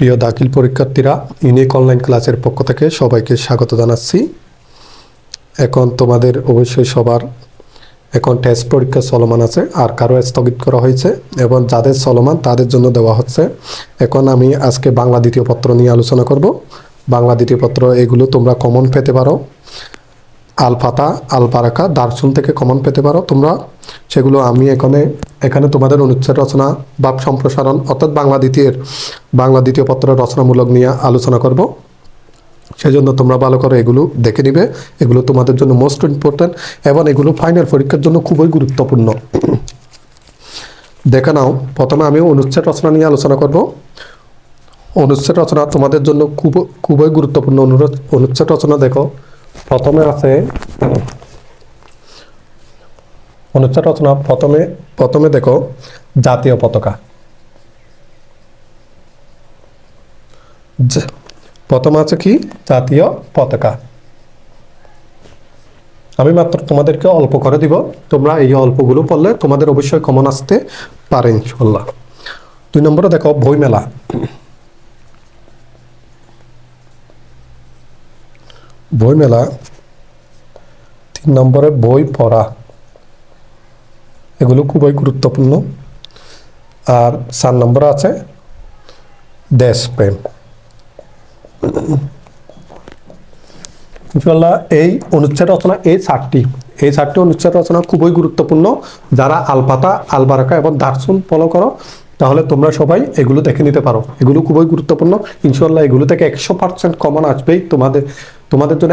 প্রিয় দাখিল পরীক্ষার্থীরা, ইউনিক অনলাইন ক্লাসের পক্ষ থেকে সবাইকে স্বাগত জানাচ্ছি। এখন তোমাদের অবশ্যই সবার এখন টেস্ট পরীক্ষা চলমান আছে, আর কারও স্থগিত করা হয়েছে, এবং যাদের চলমান তাদের জন্য দেওয়া হচ্ছে। এখন আমি আজকে বাংলা দ্বিতীয় পত্র নিয়ে আলোচনা করব। বাংলা দ্বিতীয় পত্র, এগুলো তোমরা কমন পেতে পারো। আলফাতা আলপারাকা দার্সুন থেকে কমন পেতে পারো। তোমরা সেগুলো আমি এখানে এখানে তোমাদের অনুচ্ছেদ রচনা ভাব সম্প্রসারণ, অর্থাৎ বাংলা দ্বিতীয়ের, বাংলা দ্বিতীয় পত্রের রচনামূলক নিয়ে আলোচনা করব। সেজন্য তোমরা ভালো করে এগুলো দেখে নিবে। এগুলো তোমাদের জন্য মোস্ট ইম্পর্ট্যান্ট এবং এগুলো ফাইনাল পরীক্ষার জন্য খুবই গুরুত্বপূর্ণ। দেখে নাও, প্রথমে আমি অনুচ্ছেদ রচনা নিয়ে আলোচনা করব। অনুচ্ছেদ রচনা তোমাদের জন্য খুব, খুবই গুরুত্বপূর্ণ অনুচ্ছেদ রচনা দেখো, প্রথমে আছে অনুচ্ছেদ রচনা প্রথমে প্রথমে দেখো জাতীয় পতাকা। প্রথমে আছে কি? জাতীয় পতাকা। আমি মাত্র তোমাদেরকে অল্প করে দিব। তোমরা এই অল্পগুলো পড়লে তোমাদের অবশ্যই কমন আসতে পারে ইনশাল্লাহ দুই নম্বরে দেখো বইমেলা। বইমেলা। তিন নম্বরে বই পড়া। এগুলো খুবই গুরুত্বপূর্ণ। আর চার নম্বরে আছে দেশপ্রেম ইনশাল্লাহ এই অনুচ্ছেদ রচনা, এই চারটি এই চারটি অনুচ্ছেদ রচনা খুবই গুরুত্বপূর্ণ। যারা আলপাতা আলবারাকা এবং দার্সুন ফলো করো, তাহলে তোমরা সবাই এগুলো দেখে নিতে পারো। এগুলো খুবই গুরুত্বপূর্ণ। ইনশাল্লাহ এগুলো থেকে একশো পার্সেন্ট কমন আসবেই তোমাদের তোমাদের জন্য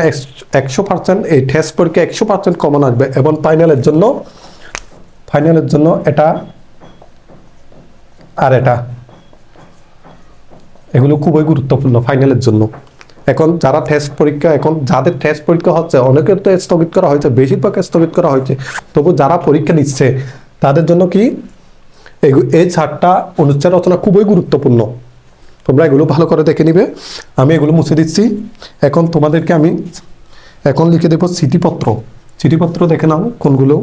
একশো পার্সেন্ট এই টেস্ট পরীক্ষা একশো পার্সেন্ট কমন আসবে এবং ফাইনালের জন্য ফাইনালের জন্য এটা আর এটা। এগুলো খুবই গুরুত্বপূর্ণ ফাইনালের জন্য। এখন যারা টেস্ট পরীক্ষা, এখন যাদের টেস্ট পরীক্ষা হচ্ছে অনেকের তো স্থগিত করা হয়েছে, বেশিরভাগ স্থগিত করা হয়েছে। তবু যারা পরীক্ষা নিচ্ছে, তাদের জন্য কি এই চারটা অনুচ্ছেদ রচনা খুবই গুরুত্বপূর্ণ। তোমরা এগুলো ভালো করে দেখে নিবে। আমি এগুলো মুছে দিচ্ছি। এখন তোমাদেরকে আমি, এখন লিখে দেবো চিঠিপত্র। চিঠিপত্র দেখে নাও কোনগুলো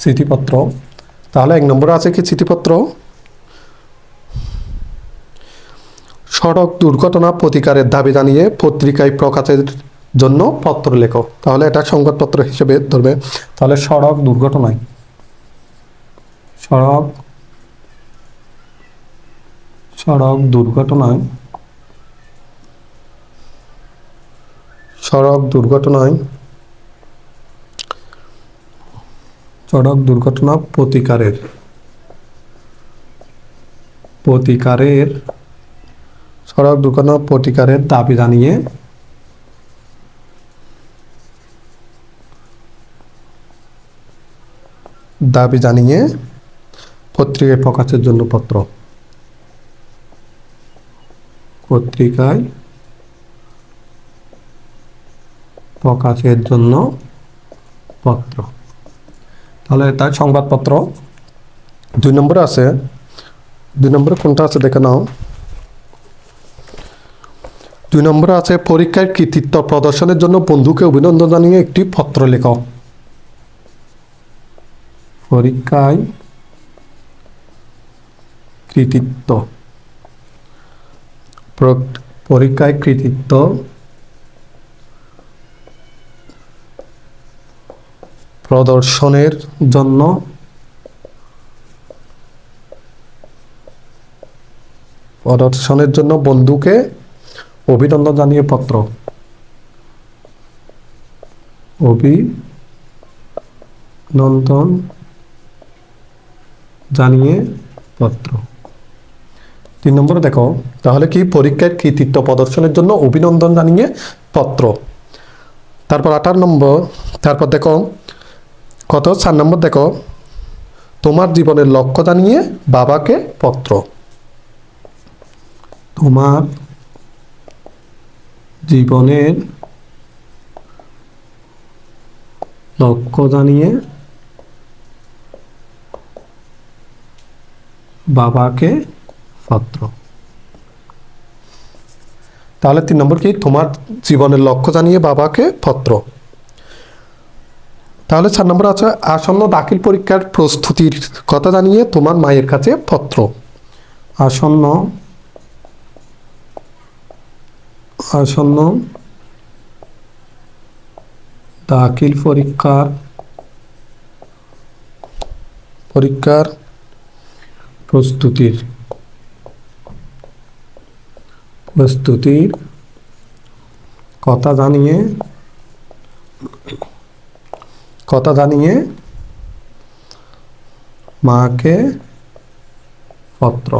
চিঠিপত্র তাহলে এক নম্বরে আছে কি চিঠিপত্র সড়ক দুর্ঘটনা প্রতিকারের দাবি জানিয়ে পত্রিকায় প্রকাশের জন্য পত্র লেখো। তাহলে এটা সংবাদপত্র হিসেবে ধরবে। তাহলে সড়ক দুর্ঘটনায়। সড়ক সড়ক দুর্ঘটনায়। সড়ক দুর্ঘটনায় সড়ক দুর্ঘটনা প্রতিকারের। প্রতিকারের সড়ক দুর্ঘটনা প্রতিকারের দাবি জানিয়ে দাবি জানিয়ে পত্রিকায় প্রকাশের জন্য পত্র। পত্রিকায় প্রকাশের জন্য পত্র। তাহলে তার সংবাদপত্র দুই নম্বরে আছে। দুই নম্বরে কোনটা আছে দেখে নাও। দুই নম্বরে আছে, পরীক্ষার কৃতিত্ব প্রদর্শনের জন্য বন্ধুকে অভিনন্দন জানিয়ে একটি পত্র লেখ। পরীক্ষায় কৃতিত্ব। প্র- পরীক্ষায় কৃতিত্ব প্রদর্শনের জন্য প্রদর্শনের জন্য বন্ধুকে অভিনন্দন জানিয়ে পত্র। অভিনন্দন জানিয়ে পত্র। তিন নম্বরে দেখো, তাহলে কি পরীক্ষার কৃতিত্ব প্রদর্শনের জন্য অভিনন্দন জানিয়ে পত্র? তারপর আঠারো নম্বর, তারপর দেখো কত? চার নম্বর দেখো। তোমার জীবনের লক্ষ্য জানিয়ে বাবাকে পত্র। তোমার জীবনের লক্ষ্য জানিয়ে বাবাকে পত্র। তাহলে তিন নম্বর কি? তোমার জীবনের লক্ষ্য জানিয়ে বাবাকে পত্র। তাহলে চার নম্বর আছে আসন্ন দাখিল পরীক্ষার প্রস্তুতির কথা জানিয়ে তোমার মায়ের কাছে পত্র। আসন্ন আসন্ন দাখিল পরীক্ষার পরীক্ষার প্রস্তুতির প্রস্তুতির কথা জানিয়ে কথা জানিয়ে মাকে পত্র।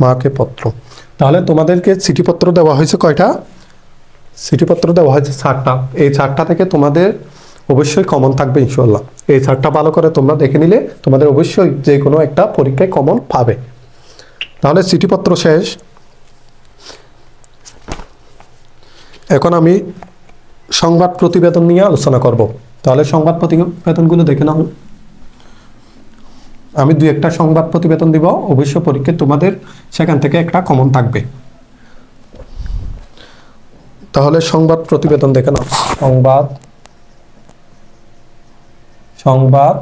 মাকে পত্র। তাহলে তোমাদেরকে চিঠিপত্র দেওয়া হয়েছে কয়টা? চিঠিপত্র দেওয়া হয়েছে চারটা এই চারটা থেকে তোমাদের অবশ্যই কমন থাকবে ইনশাল্লাহ এই চারটা ভালো করে তোমরা দেখে নিলে তোমাদের অবশ্যই যে কোনো একটা পরীক্ষায় কমন পাবে। তাহলে চিঠিপত্র শেষ। এখন আমি সংবাদ প্রতিবেদন নিয়ে আলোচনা করব। তাহলে সংবাদ প্রতিবেদনগুলো দেখে নাও। আমি দুই একটা সংবাদ প্রতিবেদন দিব, অবশ্য পরীক্ষায় তোমাদের সেখান থেকে একটা কমন থাকবে। তাহলে সংবাদ প্রতিবেদন দেখে নাও। সংবাদ সংবাদ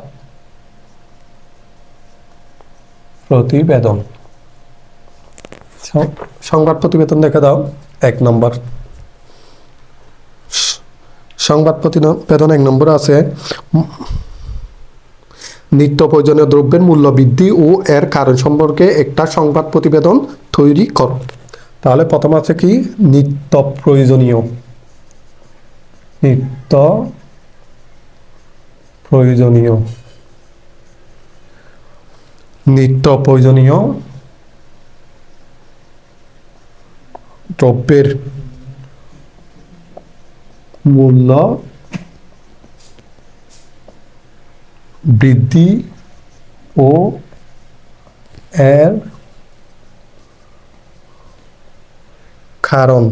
প্রতিবেদন। সংবাদ প্রতিবেদন দেখে দাও। এক নম্বর। সংবাদ প্রতিবেদন এক নম্বরে আছে নিত্য প্রয়োজনীয় দ্রব্যের মূল্য বৃদ্ধি ও এর কারণ সম্পর্কে একটা সংবাদ প্রতিবেদন তৈরি কর। তাহলে প্রথম আছে কি? নিত্য প্রয়োজনীয়। নিত্য প্রয়োজনীয়। নিত্য প্রয়োজনীয় দ্রব্যের মূল্য বৃদ্ধি ও এর কারণ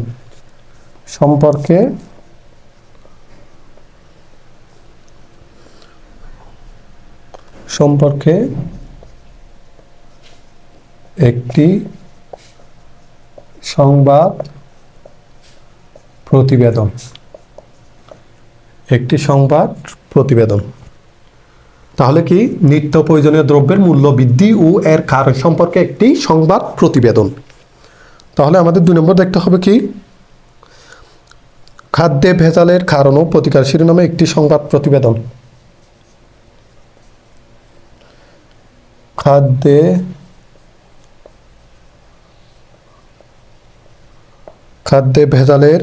সম্পর্কে সম্পর্কে একটি সংবাদ প্রতিবেদন। একটি সংবাদ প্রতিবেদন। তাহলে কি নিত্য প্রয়োজনীয় দ্রব্যের মূল্য বৃদ্ধি ও এর কারণ সম্পর্কে একটি সংবাদ প্রতিবেদন? তাহলে আমাদের দুই নম্বর দেখতে হবে কি? খাদ্যে ভেজালের কারণ ও প্রতিকার শিরোনামে একটি সংবাদ প্রতিবেদন। খাদ্যে খাদ্যে ভেজালের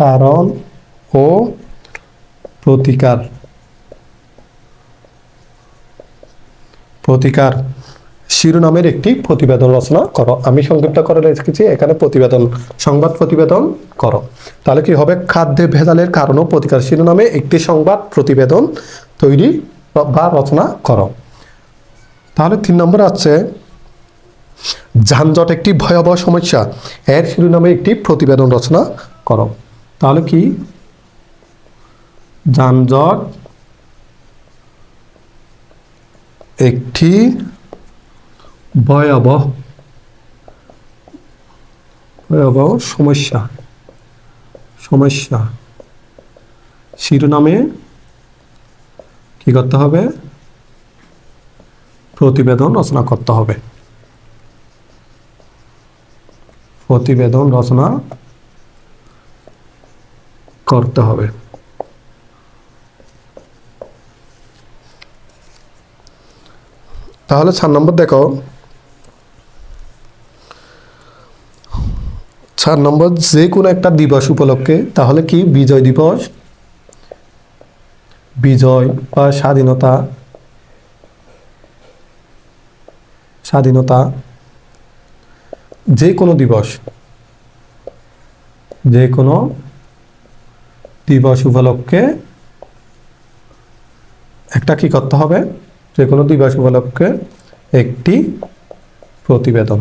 কারণ ও প্রতিকার। প্রতিকার। শিরোনামের একটি প্রতিবেদন রচনা করো। আমি সংক্ষিপ্ত করে লিখেছি এখানে প্রতিবেদন, সংবাদ প্রতিবেদন করো। তাহলে কি হবে? খাদ্যে ভেজালের কারণ ও প্রতিকার শিরোনামে একটি সংবাদ প্রতিবেদন তৈরি বা রচনা করো। তাহলে তিন নম্বর আছে, যানজট একটি ভয়াবহ সমস্যা। এর শিরোনামে একটি প্রতিবেদন রচনা করো। তাহলে কি? যানজট একটি ভয়াবহ ভয়াবহ সমস্যা সমস্যা। শিরোনামে কি করতে হবে? প্রতিবেদন রচনা করতে হবে। প্রতিবেদন রচনা করতে হবে। তাহলে চার নম্বর দেখো। চার নম্বর, যে কোনো একটা দিবস উপলক্ষে, তাহলে কি? বিজয় দিবস, বিজয় বা স্বাধীনতা স্বাধীনতা, যে কোনো দিবস, যে কোনো দিবস উপলক্ষে একটা কি করতে হবে? যে কোনো দিবস উপলক্ষে একটি প্রতিবেদন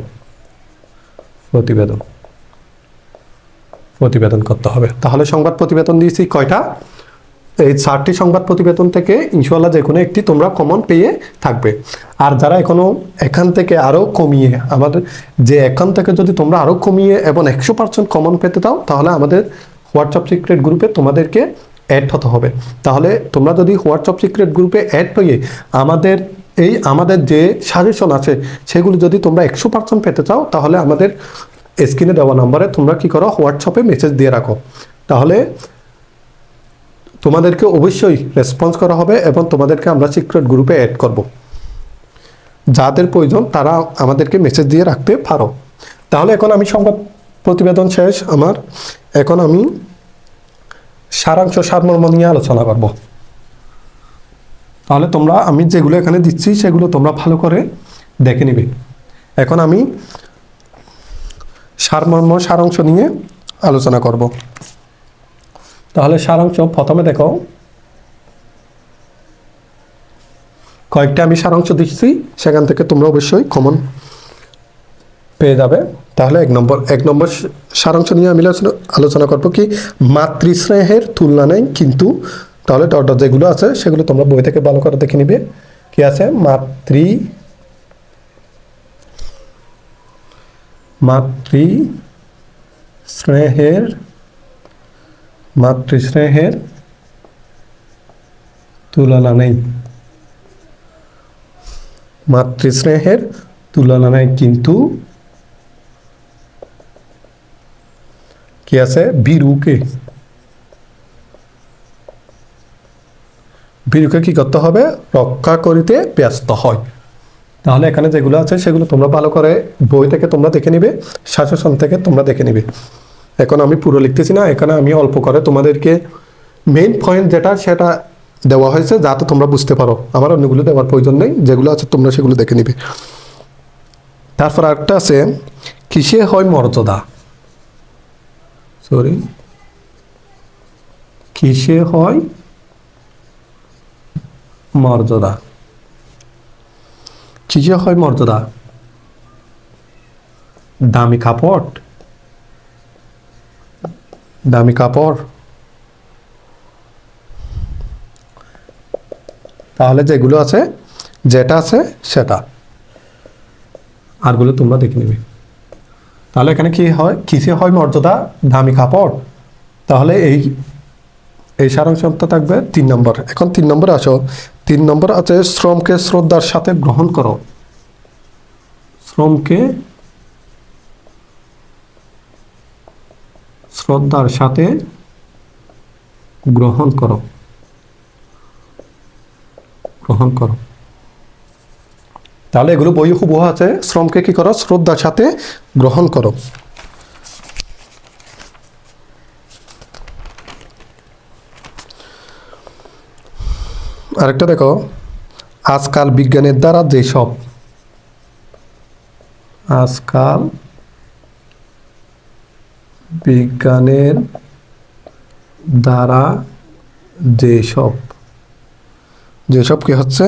প্রতিবেদন প্রতিবেদন করতে হবে। তাহলে সংবাদ প্রতিবেদন দিয়েছি কয়টা? এই চারটি সংবাদ প্রতিবেদন থেকে ইনশাল্লাহ যে কোনো একটি তোমরা কমন পেয়ে থাকবে। আর যারা এখনও এখান থেকে আরও কমিয়ে, আমাদের যে এখান থেকে যদি তোমরা আরও কমিয়ে এবং একশো পার্সেন্ট কমন পেতে দাও তাহলে আমাদের হোয়াটসঅ্যাপ সিক্রেট গ্রুপে তোমাদেরকে অ্যাড হতে হবে। তাহলে তোমরা যদি হোয়াটসঅ্যাপ সিক্রেট গ্রুপে অ্যাড হয়ে আমাদের এই আমাদের যে সাজেশন আছে, সেগুলো যদি তোমরা একশো পার্সেন্ট পেতে চাও, তাহলে আমাদের স্ক্রিনে দেওয়া নাম্বারে তোমরা কি করো, হোয়াটসঅ্যাপে মেসেজ দিয়ে রাখো। তাহলে তোমাদেরকে অবশ্যই রেসপন্স করা হবে এবং তোমাদেরকে আমরা সিক্রেট গ্রুপে অ্যাড করব। যাদের প্রয়োজন তারা আমাদেরকে মেসেজ দিয়ে রাখতে পারো। তাহলে এখন আমি সংবাদ প্রতিবেদন শেষ আমার। এখন আমি সারাংশ সারমর্ম নিয়ে আলোচনা করব। তাহলে তোমরা, আমি যেগুলো এখানে দিচ্ছি সেগুলো তোমরা ভালো করে দেখে নিবে। এখন আমি সারমর্ম, সারাংশ নিয়ে আলোচনা করব। তাহলে সারাংশ প্রথমে দেখো, কয়েকটা আমি সারাংশ দিচ্ছি, সেখান থেকে তোমরা অবশ্যই কমন পেয়ে যাবে। তাহলে এক নম্বর এক নম্বর সারাংশ নিয়ে আমি আলোচনা করব কি মাতৃস্নেহের তুলনা নেই, কিন্তু তাহলে ডট যেগুলো আছে সেগুলো তোমরা বই থেকে ভালো করে দেখে নিবে। কি আছে? মাতৃ মাতৃ স্নেহের মাতৃস্নেহের তুলনা নেই। মাতৃস্নেহের তুলনা নেই, কিন্তু কি আছে? বীরুকে। বীরুকে কি করতে হবে? রক্ষা করিতে ব্যস্ত হয়। তাহলে এখানে যেগুলো আছে, সেগুলো তোমরা ভালো করে বই থেকে তোমরা দেখে নিবে শাসন থেকে তোমরা দেখে নিবে। এখন আমি পুরো লিখতেছি না, এখানে আমি অল্প করে তোমাদেরকে মেইন পয়েন্ট যেটা, সেটা দেওয়া হয়েছে যাতে তোমরা বুঝতে পারো। আমার অন্যগুলো দেওয়ার প্রয়োজন নেই, যেগুলো আছে তোমরা সেগুলো দেখে নিবে। তারপর আরেকটা আছে, কিসে হয় মর্যাদা? সরি কিসে হয়? মর্যাদা। কিসে হয় মর্যাদা? দামি কাপড়? দামি কাপড়। তাহলে যেগুলো আছে, যেটা আছে, সেটা। আরগুলো তোমরা দেখে নেবে। তাহলে এখানে কি হয়? কিসে হয় মর্যাদা? দামি কাপড়। তাহলে এই এই সারাংশটা থাকবে তিন নম্বর। এখন তিন নম্বরে আসো। তিন নম্বর আছে শ্রমকে শ্রদ্ধার সাথে গ্রহণ করো। শ্রমকে শ্রদ্ধার সাথে গ্রহণ করো। গ্রহণ করো। তাহলে এগুলো বই হুবহু আছে। শ্রমকে কি করো? শ্রদ্ধার সাথে গ্রহণ করো। আরেকটা দেখো। আজকাল বিজ্ঞানের দ্বারা যেসব আজকাল বিজ্ঞানের দ্বারা যেসব যেসব কি হচ্ছে?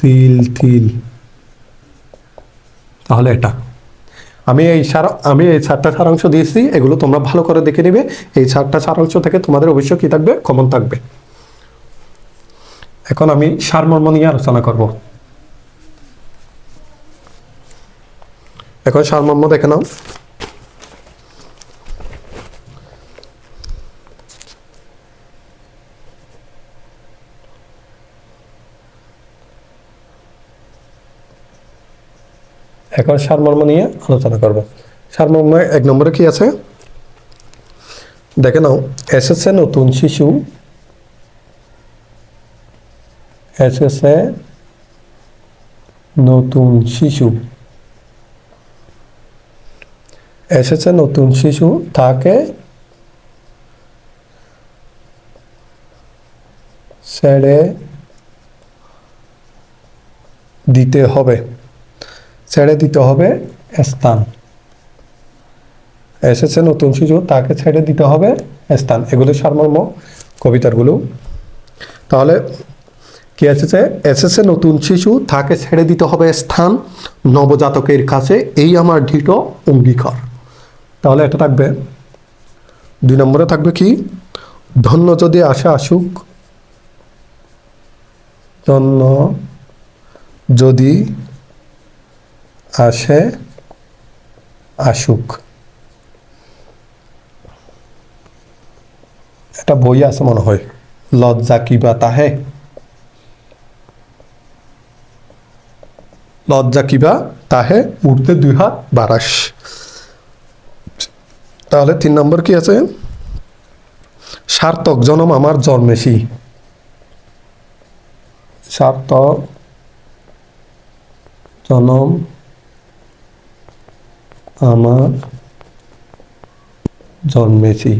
তিল তিল। তাহলে এটা। আমি এই সার, আমি এই চারটা সারাংশ দিয়েছি, এগুলো তোমরা ভালো করে দেখে নেবে। এই চারটা সারাংশ থেকে তোমাদের অবশ্যই কি থাকবে? কমন থাকবে। এখন আমি সারমর্ম নিয়ে আলোচনা করব। এখন সারমর্ম দেখে নাও। এখন সারমর্ম নিয়ে আলোচনা করব। সারমর্ম এক নম্বরে কি আছে? দেখে নাও এসেছে নতুন শিশু। এসেছে নতুন শিশু। এসেছে নতুন শিশু তাকে ছেড়ে দিতে হবে। ছেড়ে দিতে হবে স্থান। এসেছে নতুন শিশু তাকে ছেড়ে দিতে হবে স্থান। এগুলো সারমর্ম কবিতারগুলো তাহলে কি এসেছে? এসেছে নতুন শিশু, তাকে ছেড়ে দিতে হবে স্থান। নবজাতকের কাছে এই আমার দৃঢ় অঙ্গীকার। তাহলে এটা থাকবে। দুই নম্বরে থাকবে কি? ধন্য যদি আসে আসুক, ধন্য যদি আসে, আসুক। এটা বই আছে মনে হয়, লজ্জা কিবা তাহে? লজ্জা কিবা তাহে? উঠতে দুই হাত, বারাস। তাহলে তিন নম্বর কি আছে? সার্থক জনম আমার জন্মেছি। সার্থক জনম আমার জন্মেছি।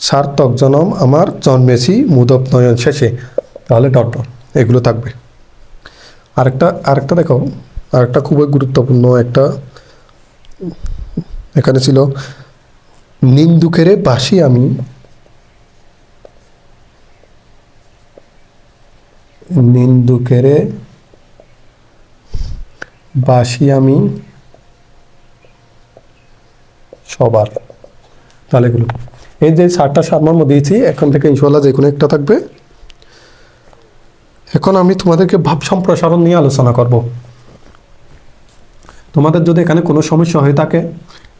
সার্থক জনম আমার জন্মেছি মুদব নয়ন শেষে। তাহলে ডট এগুলো থাকবে। আরেকটা আরেকটা দেখো, আরেকটা খুবই গুরুত্বপূর্ণ একটা, এখানে ছিল, নিন্দুকেরে বাসি আমি নিন্দুকেরে বাসি আমি সবার। তাহলে এগুলো। এই যে চারটা সারমর্ম দিয়েছি, এখন থেকে ইনশাল্লাহ যে কোনো একটা থাকবে। এখন আমি তোমাদেরকে ভাব সম্প্রসারণ নিয়ে আলোচনা করব। তোমাদের যদি এখানে কোনো সমস্যা হয়ে থাকে,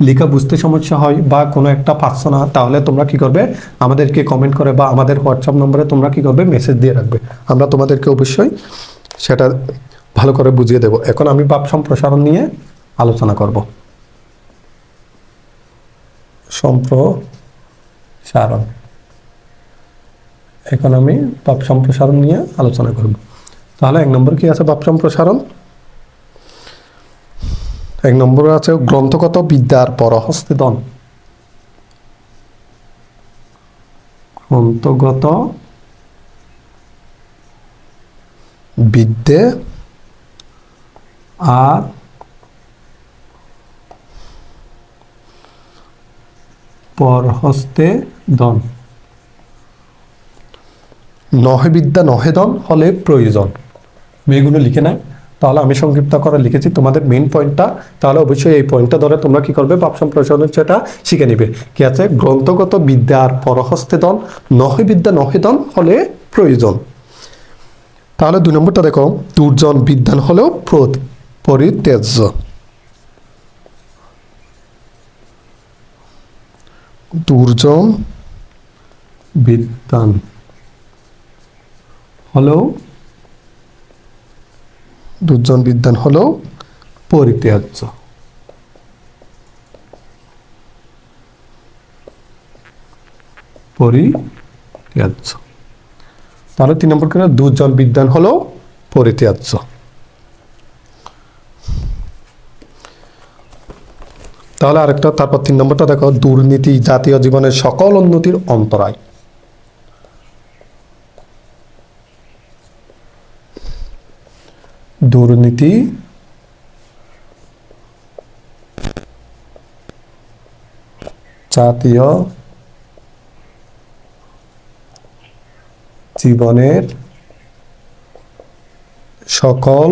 লেখা বুঝতে সমস্যা হয় বা কোনো একটা পাচ্ছ না, তাহলে তোমরা কি করবে? আমাদেরকে কমেন্ট করে বা আমাদের হোয়াটসঅ্যাপ নম্বরে তোমরা কি করবে? মেসেজ দিয়ে রাখবে। আমরা তোমাদেরকে অবশ্যই সেটা ভালো করে বুঝিয়ে দেব। এখন আমি ভাব সম্প্রসারণ নিয়ে আলোচনা করব। সম্প্রসারণ। এখন আমি ভাব সম্প্রসারণ নিয়ে আলোচনা করব। তাহলে এক নম্বর কি আছে ভাব সম্প্রসারণ? এক নম্বর আছে গ্রন্থগত বিদ্যার পরহস্তে গ্রন্থগত বিদ্যে আর পরহস্তে দন নহে বিদ্যা নহে দন হলে প্রয়োজন। আমি এগুলো লিখে নেয়। তাহলে আমি সংক্ষিপ্ত করে লিখেছি, তোমাদের মেইন পয়েন্টটা তাহলে অবশ্যই এই পয়েন্টটা ধরে তোমরা কি করবে? ভাব সম্প্রসারণের সেটা শিখে নিবে। কি আছে? গ্রন্থগত বিদ্যা আর পরহস্তে দন নহে বিদ্যা নহে দন হলে প্রয়োজন। তাহলে দুই নম্বরটা দেখো। দুর্জন বিদ্যান হলেও প্রত- পরিত্যাজ্য। দুর্জন বিদ্যান হলেও দুর্জন বিদ্যান হলেও পরিত্যাজ্য। পরিত্যাজ্য। তাহলে তিন নম্বর করে দুর্জন বিদ্যান হলেও পরিত্যাজ্য। তাহলে আরেকটা, তারপর তিন নম্বরটা দেখো, দুর্নীতি জাতীয় জীবনের সকল উন্নতির অন্তরায়। দুর্নীতি জাতীয় জীবনের সকল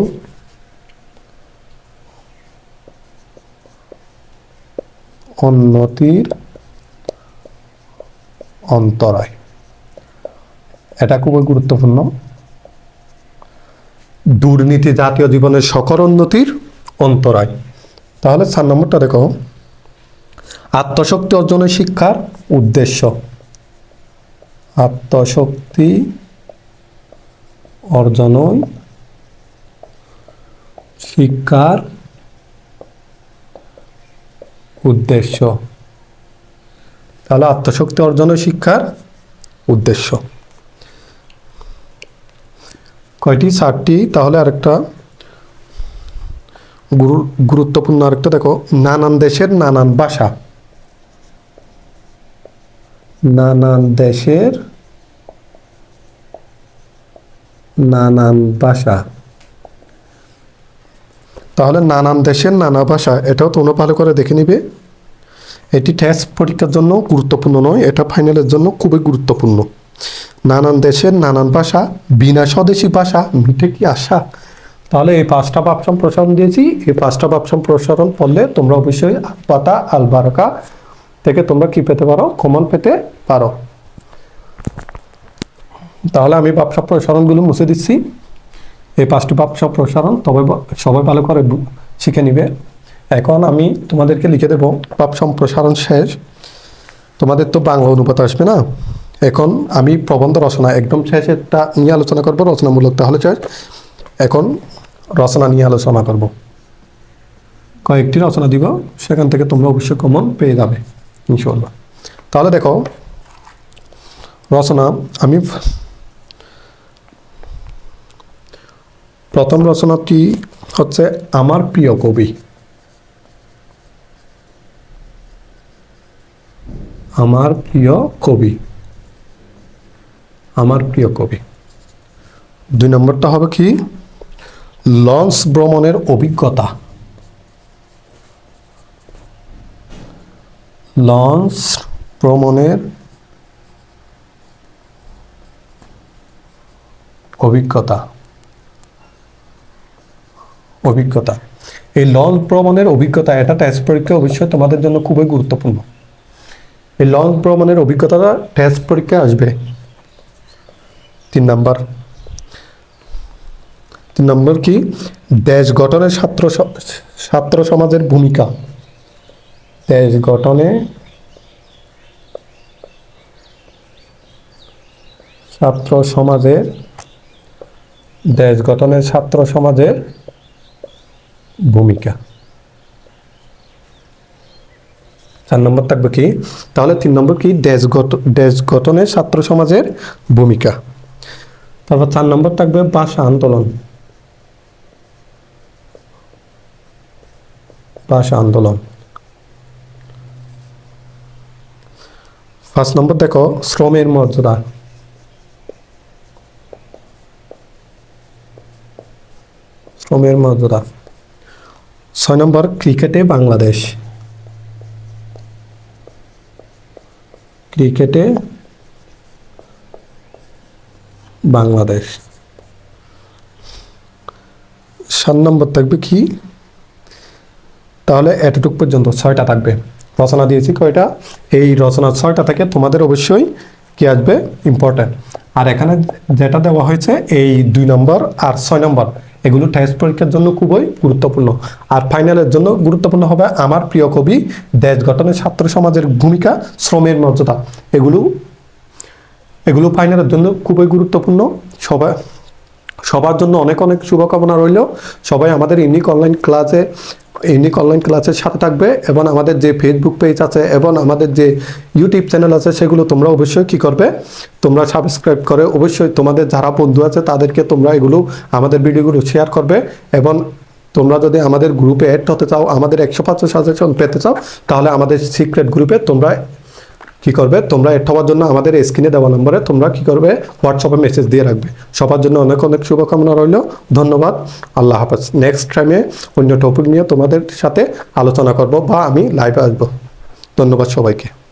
উন্নতির অন্তরায়। এটা খুবই গুরুত্বপূর্ণ। দুর্নীতি জাতীয় জীবনের সকল উন্নতির অন্তরায়। তাহলে চার নম্বরটা দেখো। আত্মশক্তি অর্জনের শিক্ষার উদ্দেশ্য। আত্মশক্তি অর্জনই শিক্ষার উদ্দেশ্য। তাহলে আত্মশক্তি অর্জনের শিক্ষার উদ্দেশ্য। কয়টি? চারটি। তাহলে আরেকটা গুরু, গুরুত্বপূর্ণ আরেকটা। দেখো, নানান দেশের নানান ভাষা। নানান দেশের নানান ভাষা। তাহলে নানান দেশের নানা ভাষা, এটাও তোমরা ভালো করে দেখে নিবে। এটি টেস্ট পরীক্ষার জন্য গুরুত্বপূর্ণ নয়, এটা ফাইনালের জন্য খুবই গুরুত্বপূর্ণ। নানান দেশের নানান ভাষা, বিনা স্বদেশী ভাষা মিটে কি আশা? তাহলে এই পাঁচটা ভাব প্রসারণ দিয়েছি। এই পাঁচটা ভাব প্রসারণ পড়লে তোমরা অবশ্যই পাতা আলবারকা থেকে তোমরা কি পেতে পারো? কমন পেতে পারো। তাহলে আমি ভাব প্রসারণগুলো মুছে দিচ্ছি। এই পাঁচটি ভাব সম্প্রসারণ তবে সবাই ভালো করে শিখে নিবে। এখন আমি তোমাদেরকে লিখে দেব, পাপ সম্প্রসারণ শেষ। তোমাদের তো বাংলা অনুপাত আসবে না। এখন আমি প্রবন্ধ রচনা একদম শেষেরটা নিয়ে আলোচনা করব, রচনামূলক তাহলে শেষ। এখন রচনা নিয়ে আলোচনা করব। কয়েকটি রচনা দিব, সেখান থেকে তোমরা অবশ্যই কমন পেয়ে যাবে ইনশাল্লাহ তাহলে দেখো, রচনা, আমি প্রথম রচনাটি হচ্ছে আমার প্রিয় কবি। আমার প্রিয় কবি। আমার প্রিয় কবি। দুই নম্বরটা হবে কি? লঞ্চ ভ্রমণের অভিজ্ঞতা। লঞ্চ ভ্রমণের অভিজ্ঞতা। অভিজ্ঞতা। এই লঞ্চ ভ্রমণের অভিজ্ঞতা, এটা টেস্ট পরীক্ষা অবশ্যই তোমাদের জন্য খুবই গুরুত্বপূর্ণ। এই লঞ্চ ভ্রমণের অভিজ্ঞতাটা টেস্ট পরীক্ষা আসবে। তিন নাম্বার। তিন নম্বর কি? দেশ গঠনে ছাত্র ছাত্র সমাজের ভূমিকা। দেশ গঠনে ছাত্র সমাজের, দেশ গঠনের ছাত্র সমাজের ভূমিকা। চার নম্বর থাকবে কি? তাহলে তিন নম্বর কি? দেশ দেশ গঠনে ছাত্র সমাজের ভূমিকা। তারপর চার নম্বর থাকবে ভাষা আন্দোলন। ভাষা আন্দোলন। পাঁচ নম্বর দেখো, শ্রমের মর্যাদা। শ্রমের মর্যাদা। ছয় নম্বর ক্রিকেটে বাংলাদেশ। ক্রিকেটে বাংলাদেশ। সাত নম্বর থাকবে কি? তাহলে এতটুক পর্যন্ত ছয়টা থাকবে। রচনা দিয়েছি কয়টা? এই রচনা ছয়টা থেকে তোমাদের অবশ্যই কি আসবে? ইম্পর্ট্যান্ট আর এখানে যেটা দেওয়া হয়েছে এই দুই নম্বর আর ছয় নম্বর। এগুলো টেস্ট পরীক্ষার জন্য খুবই গুরুত্বপূর্ণ। আর ফাইনালের জন্য গুরুত্বপূর্ণ হবে আমার প্রিয় কবি দেশ গঠনে ছাত্র সমাজের ভূমিকা, শ্রমের মর্যাদা। এগুলো এগুলো ফাইনালের জন্য খুবই গুরুত্বপূর্ণ। সবাই সবার জন্য অনেক অনেক শুভকামনা রইল। সবাই আমাদের ইউনিক অনলাইন ক্লাসে ইউনিক অনলাইন ক্লাসের সাথে থাকবে এবং আমাদের যে ফেসবুক পেজ আছে এবং আমাদের যে ইউটিউব চ্যানেল আছে সেগুলো তোমরা অবশ্যই কি করবে? তোমরা সাবস্ক্রাইব করে অবশ্যই তোমাদের যারা বন্ধু আছে তাদেরকে তোমরা এগুলো, আমাদের ভিডিওগুলো শেয়ার করবে এবং তোমরা যদি আমাদের গ্রুপে অ্যাড হতে চাও, আমাদের একশো পাঁচশো সাজেশন পেতে চাও, তাহলে আমাদের সিক্রেট গ্রুপে তোমরা কি করবে? তোমরা এড হওয়ার জন্য আমাদের স্ক্রিনে দেওয়া নম্বরে তোমরা কি করবে? হোয়াটসঅ্যাপে মেসেজ দিয়ে রাখবে। সবার জন্য অনেক অনেক শুভকামনা রইল। ধন্যবাদ। আল্লাহ হাফেজ। নেক্সট টাইমে অন্য টপিক নিয়ে তোমাদের সাথে আলোচনা করব বা আমি লাইভে আসব। ধন্যবাদ সবাইকে।